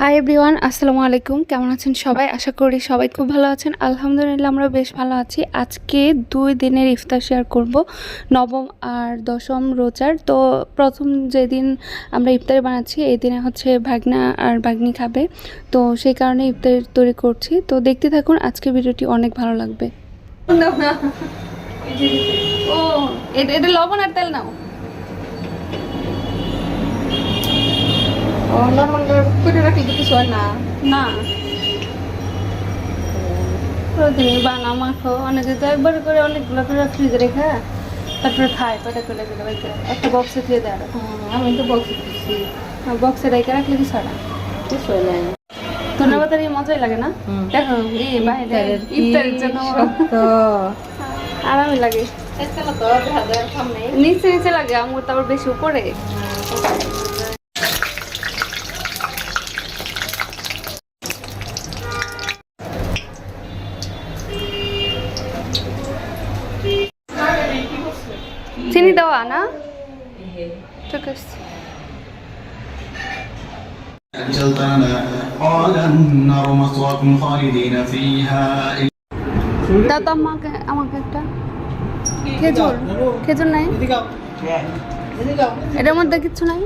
Hi everyone আসসালামু আলাইকুম। কেমন আছেন সবাই? আশা করি সবাই খুব ভালো আছেন। আলহামদুলিল্লাহ আমরা বেশ ভালো আছি। আজকে দুই দিনের ইফতার শেয়ার করব, নবম আর দশম রোজার। তো প্রথম যেদিন আমরা ইফতারি বানাচ্ছি, এই দিনে হচ্ছে ভাগনা আর ভাগ্নি খাবে। তো সেই কারণে ইফতারি তৈরি করছি। তো দেখতে থাকুন আজকে ভিডিওটি অনেক ভালো লাগবে। ও এটা লবণ আর তেল নাও। নর্মাল করে রাখলে তো কিছু হয় না। না প্রতিদিনই বানা মাখো। অনেকে তো একবার করে অনেকগুলো করে ফ্রিজে রেখে তারপরে খায় করে দিলে করে। একটা বক্সে দিয়ে দেয় আমি তো দিচ্ছি বক্সে রেখে রাখলে কিছু হয় না। ধন্যবাদ এই মজাই লাগে না। দেখো এই বাইরে ইফতারের জন্য। আরামই লাগে। নিচে নিচে লাগে আঙুর তারপর বেশি উপরে। ঠিক আছে أجلتنا قال النار مثواكم خالدين فيها দাও তো আমাকে আমাকে একটা খেজুর খেজুর নাই এটার মধ্যে কিচ্ছু নাই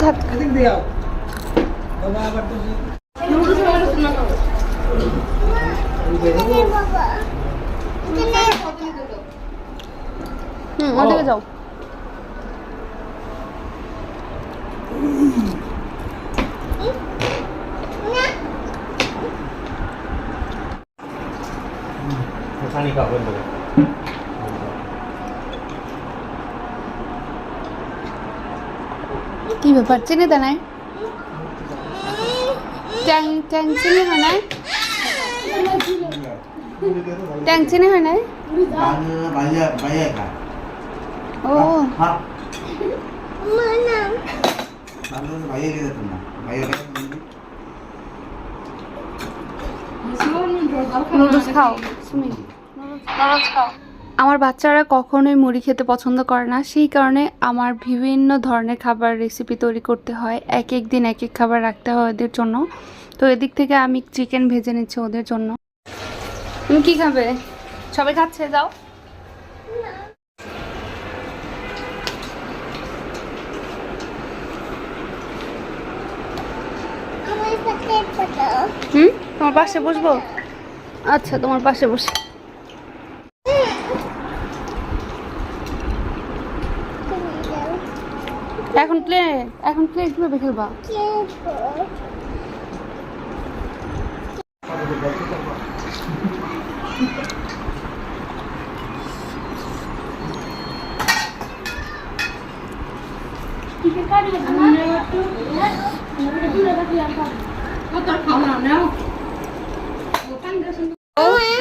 থাক। হুম ওদিকে যাও। কি ব্যাপার? চিনি দে নাই? ট্যাং ট্যাং চিনি হয় নাই? ট্যাং চিনি হয় নাই? ও নুডলস নুডলস খাও আমার বাচ্চারা কখনোই মুড়ি খেতে পছন্দ করে না। সেই কারণে আমার বিভিন্ন ধরনের খাবার রেসিপি তৈরি করতে হয়। এক এক দিন এক এক খাবার রাখতে হয় ওদের জন্য। তো এদিক থেকে আমি চিকেন ভেজে নিচ্ছি ওদের জন্য। তুমি কি খাবে? সবাই খাচ্ছে যাও। হুম? তোমার পাশে বসবো? আচ্ছা তোমার পাশে বসে। এখন প্লে এখন প্লে কীভাবে খেলবা? ও,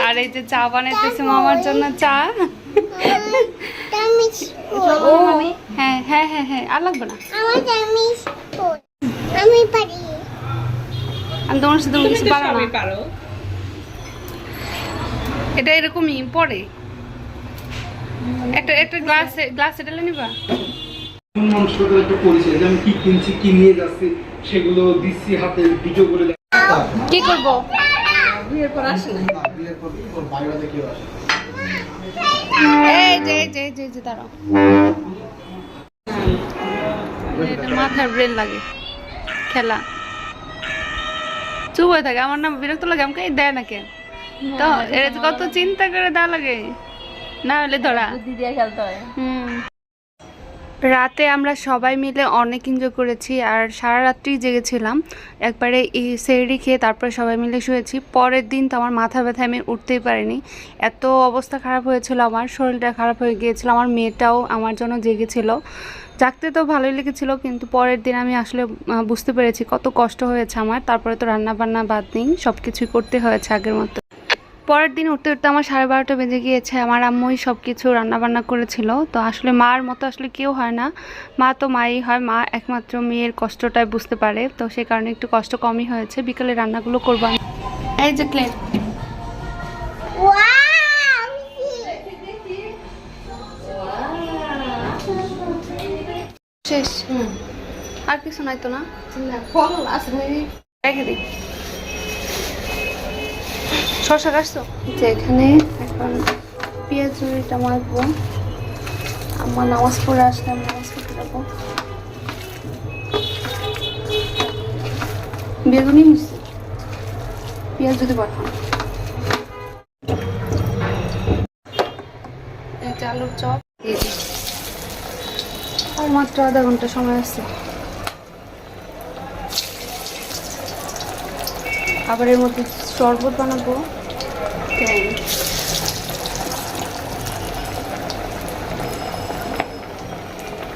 আর এই যে চা বানাইতেছে মামার জন্য চা। হ্যাঁ হ্যাঁ হ্যাঁ হ্যাঁ আর লাগবে না। কিছু এটা এরকমই, পরে। একটা একটা গ্লাস গ্লাস ঢেলে নিবা। মাংসটা একটা পরিচয় যে আমি কি কিনছি কি নিয়ে যাচ্ছি সেগুলো দিচ্ছি হাতে ভিডিও করে কি করব? বিয়ের পর আসে না biar kau bayar lagi kewas এই যে যে যে যে দাঁড়াও মাথার ব্রেন লাগে খেলা। চুপ হয়ে থাকে আমার নাম বিরক্ত লাগে আমাকে দেয় না কেন? তো তো কত চিন্তা করে দেওয়া লাগে? না হলে ধরা। দিয়ে খেলতে হয়। রাতে আমরা সবাই মিলে অনেক এনজয় করেছি আর সারা রাত্রি জেগেছিলাম। একবারে সেরি খেয়ে তারপরে সবাই মিলে শুয়েছি। পরের দিন তো আমার মাথা ব্যথা আমি উঠতেই পারিনি। এত অবস্থা খারাপ হয়েছিল আমার, শরীরটা খারাপ হয়ে গিয়েছিল, আমার মেয়েটাও আমার জন্য জেগেছিল। জাগতে তো ভালোই লেগেছিল, কিন্তু পরের দিন আমি আসলে বুঝতে পেরেছি কত কষ্ট হয়েছে আমার। তারপরে তো রান্না বান্না বাদ নেই সব কিছুই করতে হয়েছে আগের মতো। পরের দিন উঠতে উঠতে আমার সাড়ে বারোটা বেজে গিয়েছে। আমার আম্মুই সব কিছু রান্নাবান্না করেছিল। তো আসলে মার মতো আসলে কেউ হয় না। মা তো মাই হয়। মা একমাত্র মেয়ের কষ্টটাই বুঝতে পারে। তো সেই কারণে একটু কষ্ট কমই হয়েছে। বিকালে রান্নাগুলো করব আমি। এই যে ক্লেন শেষ। আর কিছু নাই তো না? না ফল আছে। রেখে দিই। শশা কাটছো এখানে এখন পেঁয়াজ জুড়িটা মাখবো। আমার নামাজ পড়ে আসলাম নামাজ পড়তে যাব। বেগুনি মিশছে পেঁয়াজ যদি পাঠান আলুর চপ। আর মাত্র আধা ঘণ্টা সময় আছে। আবার এর মধ্যে শরবত বানাবো। তাই।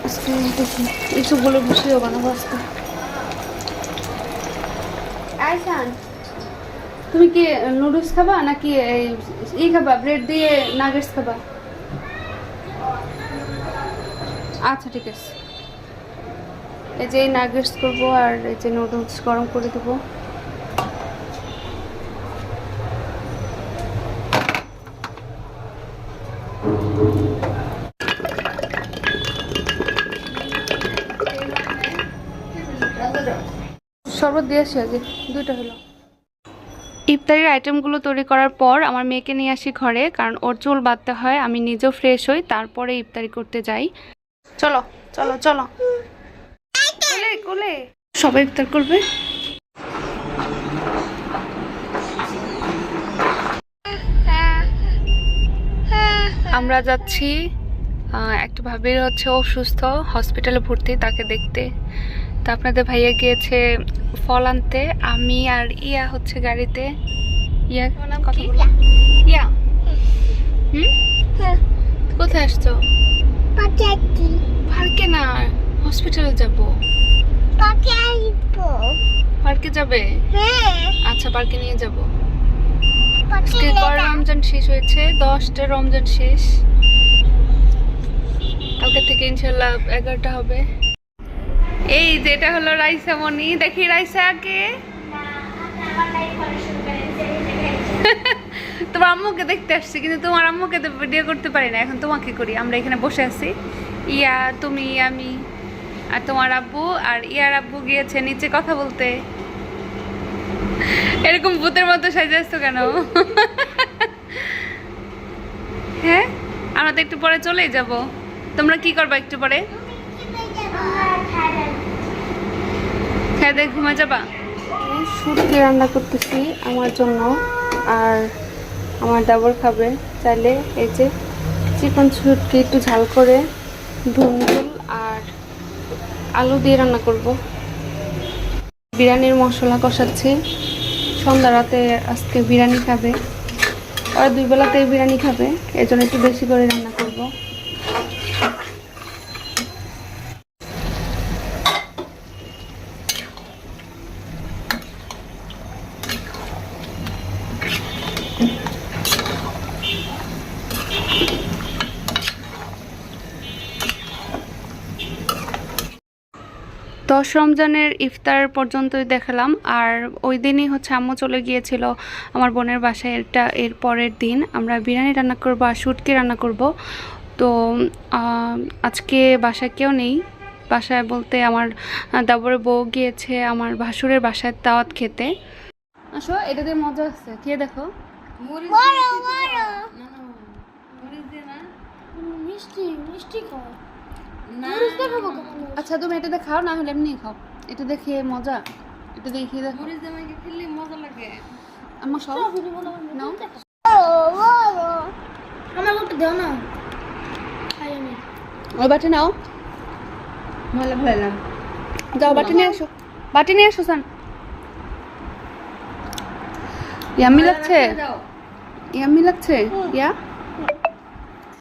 আজকে দেখি এইসবগুলো বসেও বানাবো আজকে। তুমি কি নুডলস খাবা নাকি এই খাবা, ব্রেড দিয়ে নাগেটস খাবা? আচ্ছা ঠিক আছে। এই যে নাগেটস করব আর এই যে নুডলস গরম করে দেবো। শরবত দিয়ে আসি আগে দুইটা হলো। ইফতারির আইটেমগুলো তৈরি করার পর আমার মেয়েকে নিয়ে আসি ঘরে কারণ ওর চুল বাঁধতে হয় আমি নিজেও ফ্রেশ হই তারপরে ইফতারি করতে যাই। চলো চলো চলো। কোলে কোলে। সবাই ইফতার করবে? আমরা যাচ্ছি একটা ভাবির হচ্ছে অসুস্থ হসপিটালে ভর্তি তাকে দেখতে। তা আপনাদের ভাইয়া গিয়েছে ফল আনতে আমি আর ইয়া হচ্ছে গাড়িতে। ইয়া কথা বলো। ইয়া। হুম। কোথায় আসছো? পার্কে না হসপিটালে যাব। পার্কে যাবে? আচ্ছা পার্কে নিয়ে যাব। আজকে কয় রমজান শেষ হয়েছে? দশটা রমজান শেষ। কালকে থেকে ইনশাল্লাহ এগারোটা হবে। এই যেটা হলো রাইসা মনি, দেখি রাইসা কে? তোমার আম্মুকে দেখতে আসছি, কিন্তু তোমার আম্মুকে তো ভিডিও করতে পারি না। এখন তোমাকে করি, আমরা এখানে বসে আছি। ইয়া, তুমি, আমি, আর তোমার আব্বু, আর ইয়ার আব্বু গিয়েছে নিচে কথা বলতে। এরকম ভূতের মতো সাজে আসছো কেন? হ্যাঁ? আমরা তো একটু পরে চলেই যাব। তোমরা কি করবা একটু পরে? খেয়ে দিয়ে ঘুমে যাবা? শুটকি রান্না করতেছি আমার জন্য, আর আমার ডাবর খাবে। চাইলে এই যে চিকন শুটকি, একটু ঝাল করে ধুন্দুল আর আলু দিয়ে রান্না করব। বিরিয়ানির মশলা কষাচ্ছি। সন্ধ্যা রাতে আজকে বিরিয়ানি খাবে। ওরা দুই বেলাতে বিরিয়ানি খাবে এর জন্য একটু বেশি করে রান্না করব। দশ রমজানের ইফতার পর্যন্তই দেখালাম। আর ওই দিনই হচ্ছে আম্মু চলে গিয়েছিল আমার বোনের বাসায় এটা এর পরের দিন। আমরা বিরিয়ানি রান্না করব আর শুটকি রান্না করব। তো আজকে বাসায় কেউ নেই। বাসায় বলতে আমার দাবরের বউ গিয়েছে আমার ভাসুরের বাসায় দাওয়াত খেতে। আসো এটাতে মজা আছে। কে দেখো মিষ্টি মিষ্টি খাও। আচ্ছা তুমি এটাতে খাও না হলে এমনি খাও। এটা দেখে মজা। এটা দেখে। দেখো আমার সব নাও। আমার ওটা দাও না। ওই বাটি নাও। ভালো ভালো। যাও বাটি নিয়ে আসো। বাটি নিয়ে আসো সান। ইয়াম্মি লাগছে? ইয়াম্মি লাগছে? ইয়া?